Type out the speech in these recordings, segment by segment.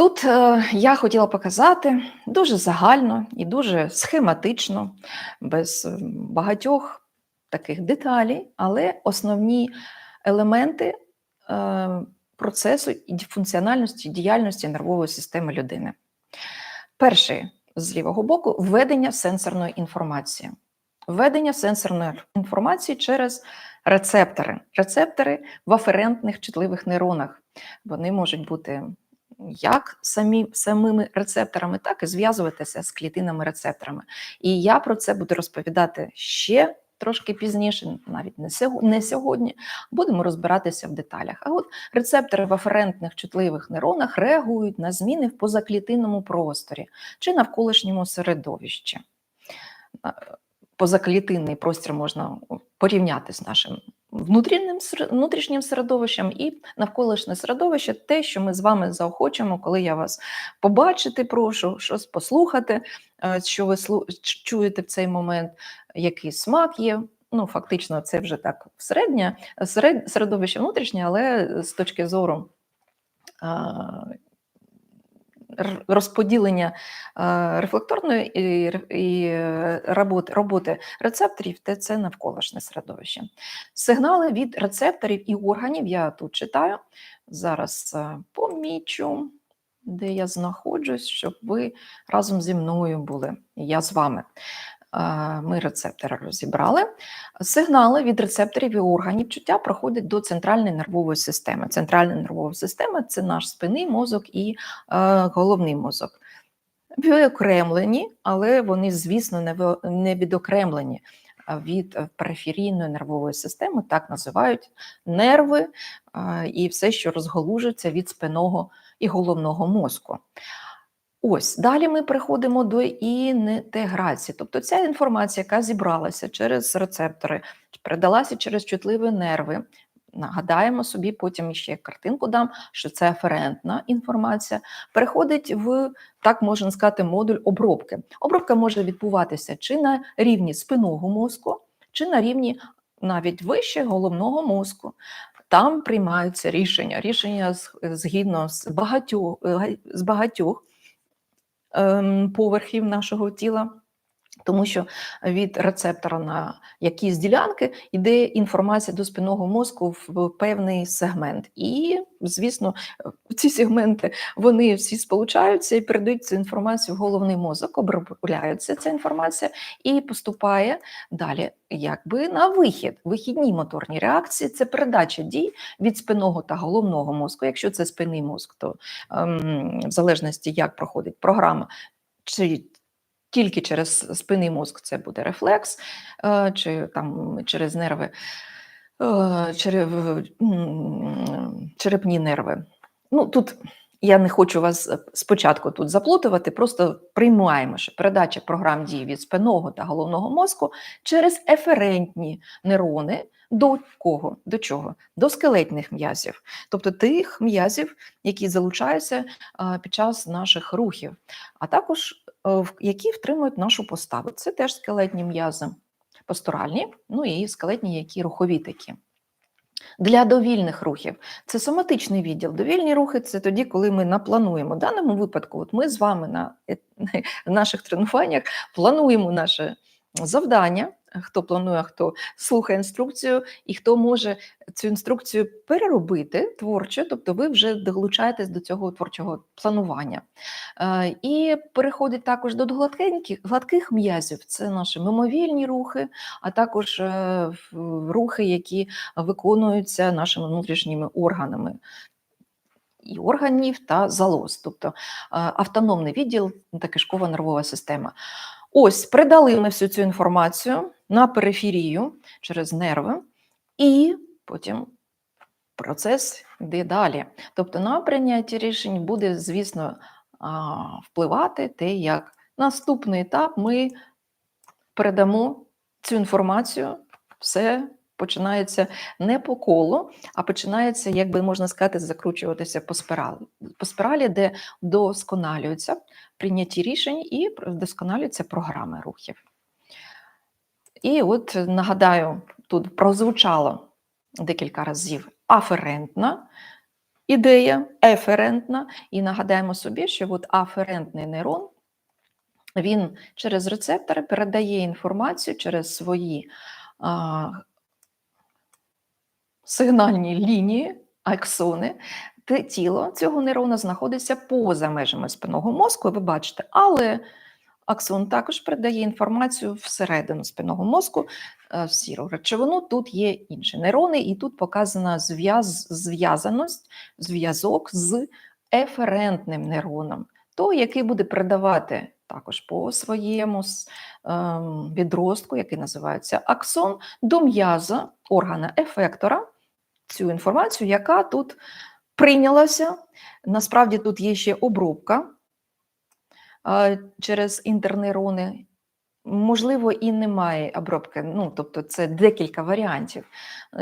Тут е, я хотіла показати дуже загально і дуже схематично, без е, багатьох таких деталей, але основні елементи е, процесу і функціональності діяльності нервової системи людини. Перший з лівого боку введення сенсорної інформації. Введення сенсорної інформації через рецептори. Рецептори в аферентних чутливих нейронах. Вони можуть бути як самі, самими рецепторами, так і зв'язуватися з клітинами рецепторами. І я про це буду розповідати ще трошки пізніше, навіть не сьогодні. Будемо розбиратися в деталях. А от рецептори в аферентних чутливих нейронах реагують на зміни в позаклітинному просторі чи навколишньому середовищі. Позаклітинний простір можна порівняти з нашим внутрішнім внутрішнім середовищем і навколишнє середовище, те, що ми з вами заохочуємо, коли я вас побачити, прошу щось послухати, е, що ви чуєте в цей момент, який смак є. Ну, фактично, це вже так середнє середовище внутрішнє, але з точки зору розподілення рефлекторної і роботи, роботи рецепторів, те це навколишнє середовище. Сигнали від рецепторів і органів я тут читаю. Зараз помічу, де я знаходжусь, щоб ви разом зі мною були. Я з вами ми рецептори розібрали. Сигнали від рецепторів і органів чуття проходять до центральної нервової системи. Центральна нервова система це наш спинний мозок і головний мозок. Відокремлені, але вони, звісно, не відокремлені від периферійної нервової системи, так називають нерви і все, що розголужується від спинного і головного мозку. Ось далі ми приходимо до інтеграції. Тобто ця інформація, яка зібралася через рецептори, передалася через чутливі нерви. Нагадаємо собі, потім ще картинку дам, що це аферентна інформація, переходить в, так можна сказати, модуль обробки. Обробка може відбуватися чи на рівні спинного мозку, чи на рівні навіть вище головного мозку. Там приймаються рішення, рішення згідно з багатьох, з багатьох поверхів нашого тіла. Тому що від рецептора на якісь ділянки йде інформація до спинного мозку в певний сегмент. І, звісно, ці сегменти вони всі сполучаються і передають цю інформацію в головний мозок, обробляється ця інформація і поступає далі, якби на вихід. Вихідні моторні реакції це передача дій від спинного та головного мозку. Якщо це спинний мозк, то ем, в залежності як проходить програма. Чи тільки через спинний мозк це буде рефлекс, е, чи там через нерви, черев, черепні нерви. Ну, Тут я не хочу вас спочатку тут заплутувати, просто приймаємо, що передача програм дій від спинного та головного мозку через еферентні нейрони. До кого? До чого? До скелетних м'язів, тобто тих м'язів, які залучаються під час наших рухів, а також Е, які втримують нашу поставу. Це теж скелетні м'язи, постуральні, ну і скелетні, які рухові такі. Для довільних рухів це соматичний відділ. Довільні рухи це тоді, коли ми наплануємо. В даному випадку, от ми з вами на наших тренуваннях плануємо наше завдання хто планує, хто слухає інструкцію, і хто може цю інструкцію переробити творчо, тобто ви вже долучаєтесь до цього творчого планування. Е, і переходить також до гладких, гладких м'язів, це наші мимовільні рухи, а також е, рухи, які виконуються нашими внутрішніми органами. І органів та залоз, тобто е, автономний відділ та кишкова нервова система. Ось придали ми всю цю інформацію на периферію через нерви, і потім процес йде далі. Тобто на прийняття рішень буде, звісно, впливати те, як наступний етап ми передамо цю інформацію, все. Починається не по колу, а починається, як би можна сказати, закручуватися по спиралі, по спиралі, де досконалюються прийняті рішень і вдосконалюються програми рухів. І от нагадаю, тут прозвучало декілька разів аферентна ідея еферентна. І нагадаємо собі, що от аферентний нейрон він через рецептори передає інформацію через свої а, сигнальні лінії, аксони. Те тіло цього нейрона знаходиться поза межами спинного мозку, ви бачите, але аксон також передає інформацію всередину спинного мозку, е, в сіру речовину. Тут є інші нейрони, і тут показана зв'яз, зв'язаність, зв'язок з еферентним нейроном, той, який буде передавати також по своєму ем, відростку, який називається аксон, до м'яза органа ефектора цю інформацію, яка тут прийнялася. Насправді тут є ще обробка через інтернейрони. Можливо, і немає обробки, ну тобто це декілька варіантів.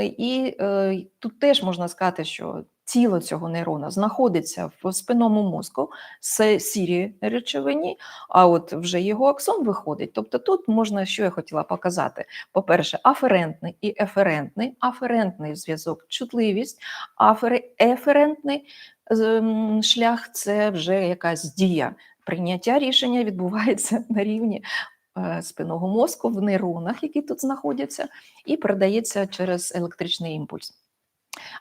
І е, тут теж можна сказати, що тіло цього нейрона знаходиться в спинному мозку, це сірі речовині, а от вже його аксон виходить. Тобто тут можна, що я хотіла показати: по-перше, аферентний і еферентний, аферентний зв'язок, чутливість, еферентний шлях це вже якась дія. Прийняття рішення відбувається на рівні е, спинного мозку в нейронах, які тут знаходяться, і передається через електричний імпульс.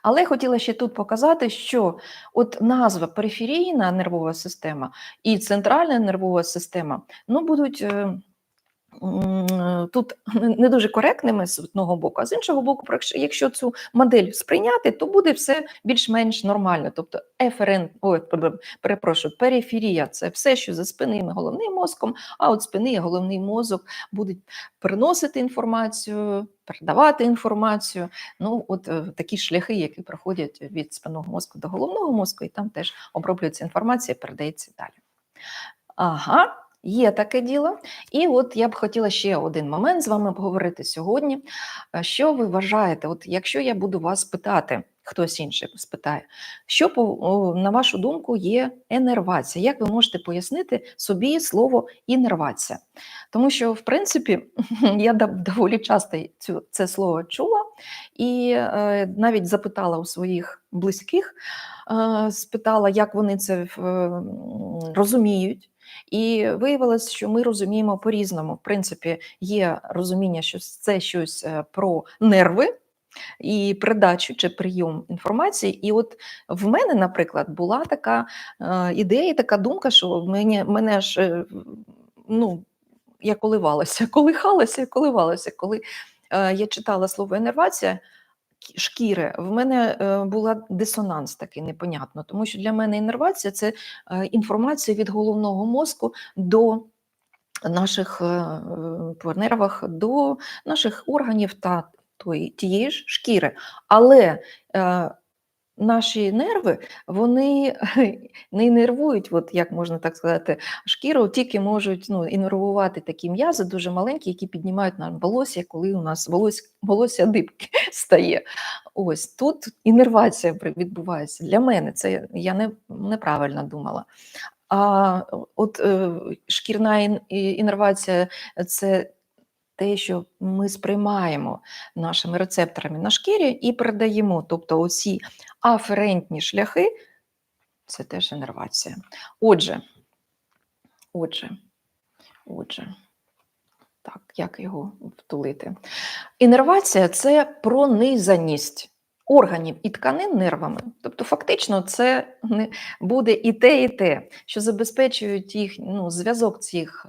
Але хотіла ще тут показати, що от назва периферійна нервова система і центральна нервова система ну, будуть е, тут не- дуже коректними з одного боку, а з іншого боку, якщо- цю модель сприйняти, то буде все більш-менш нормально. Тобто еферент, ой, перепрошую, периферія це все, що за спинним головним мозком, а от спинний і головний мозок будуть переносити інформацію, передавати інформацію. Ну, от е, такі шляхи, які проходять від спинного мозку до головного мозку, і там теж оброблюється інформація, передається далі. Ага, є таке діло. І от я б хотіла ще один момент з вами поговорити сьогодні. Е, Що ви вважаєте, от якщо я буду вас питати, хтось інший спитає, що на вашу думку є енервація? Як ви можете пояснити собі слово інервація? Тому що, в принципі, я доволі часто цю, це слово чула і е, навіть запитала у своїх близьких, е, спитала, як вони це розуміють. І виявилось, що ми розуміємо по-різному. В принципі, є розуміння, що це щось е, про нерви і передачу чи прийом інформації. І от в мене, наприклад, була така е, ідея, така думка, що мені, мене ж е, ну, я коливалася, колихалася коливалася. Коли е, я читала слово енервація шкіри, в мене е, була дисонанс такий непонятно, тому що для мене інервація це е, інформація від головного мозку до наших е, по нервах, до наших органів та тої, тієї ж шкіри. Але наші нерви вони не інервують, от як можна так сказати, шкіру, тільки можуть ну, інервувати такі м'язи дуже маленькі, які піднімають нам волосся, коли у нас волосся, волосся дибки стає. Ось тут інервація відбувається. Для мене це я не, неправильно думала. А от е, шкірна інервація це те, що ми сприймаємо нашими рецепторами на шкірі і передаємо. Тобто оці аферентні шляхи це теж інервація. Отже, отже, отже, так, як його втулити? Інервація це пронизаність органів і тканин нервами. Тобто, фактично, це буде і те, і те, що забезпечують їх ну, зв'язок цих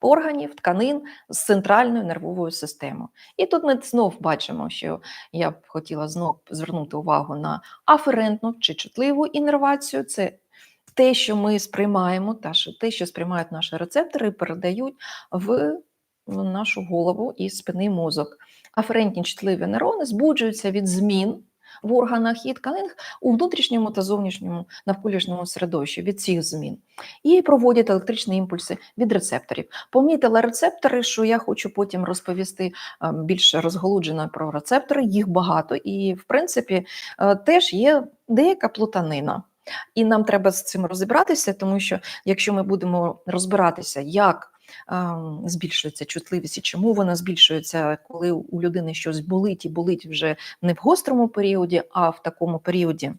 органів, тканин з центральною нервовою системою. І тут ми знов бачимо, що я б хотіла знов звернути увагу на аферентну чи чутливу інервацію. Це те, що ми сприймаємо, та те, що сприймають наші рецептори, передають в нашу голову і спинний мозок. Аферентні чутливі нейрони збуджуються від змін в органах і тканинах у внутрішньому та зовнішньому навколишньому середовищі від цих змін і проводять електричні імпульси від рецепторів. Помітила рецептори, що я хочу потім розповісти е, більш розголуджено про рецептори. Їх багато, і в принципі е, теж є деяка плутанина. І нам треба з цим розібратися, тому що якщо ми будемо розбиратися, як збільшується чутливість? І чому вона збільшується, коли у людини щось болить і болить вже не в гострому періоді, а в такому періоді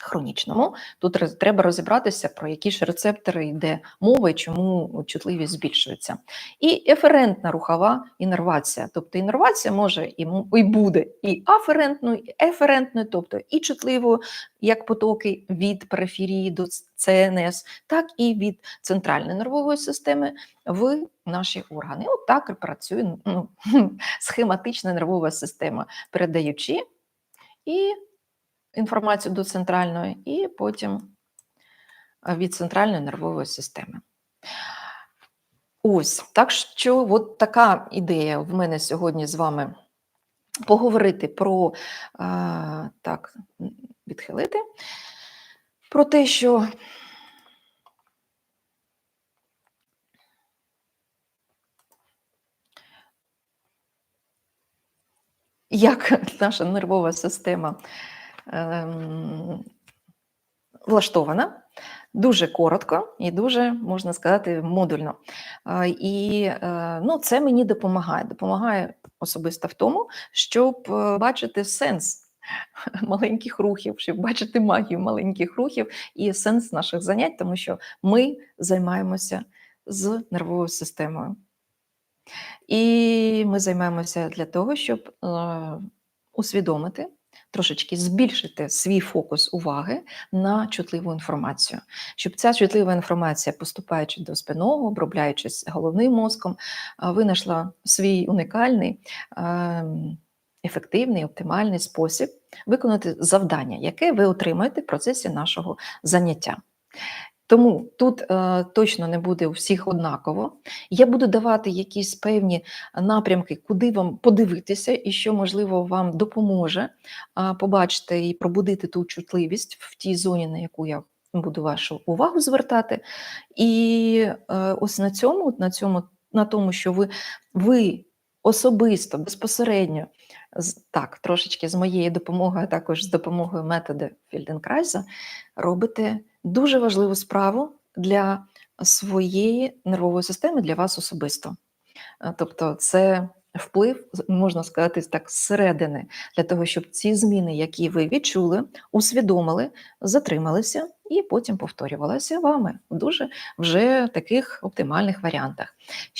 хронічному. Тут треба розібратися, про які ж рецептори йде мова і чому чутливість збільшується. І еферентна рухова іннервація. Тобто іннервація може і, і буде і аферентною, і еферентною, тобто і чутливою, як потоки від периферії до ЦНС, так і від центральної нервової системи в наші органи. От так працює ну, схематична нервова система, передаючи і інформацію до центральної, і потім е, від центральної нервової системи. Ось, так що от така ідея в мене сьогодні з вами поговорити про а, так, відхилити, про те, що як наша нервова система ем, влаштована. Дуже коротко і дуже, можна сказати, модульно. І е, ну, це мені допомагає. Допомагає особисто в тому, щоб е, бачити сенс маленьких рухів, щоб бачити магію маленьких рухів і сенс наших занять, тому що ми займаємося з нервовою системою. І ми займаємося для того, щоб е, усвідомити, трошечки збільшити свій фокус уваги на чутливу інформацію, щоб ця чутлива інформація, поступаючи до спинного, обробляючись головним мозком, винайшла свій унікальний, е, ефективний, оптимальний спосіб виконати завдання, яке ви отримаєте в процесі нашого заняття. Тому тут е, точно не буде у всіх однаково. Я буду давати якісь певні напрямки, куди вам подивитися, і що можливо вам допоможе а, побачити і пробудити ту чутливість в тій зоні, на яку я буду вашу увагу звертати. І е, ось на цьому, на цьому, на тому, що ви, ви особисто, безпосередньо, так, трошечки з моєю допомогою, а також з допомогою методу Фільденкрайза, робите дуже важливу справу для своєї нервової системи, для вас особисто. Е, Тобто, це вплив, можна сказати, так, зсередини, для того, щоб ці зміни, які ви відчули, усвідомили, затрималися і потім повторювалися вами в дуже вже таких оптимальних варіантах.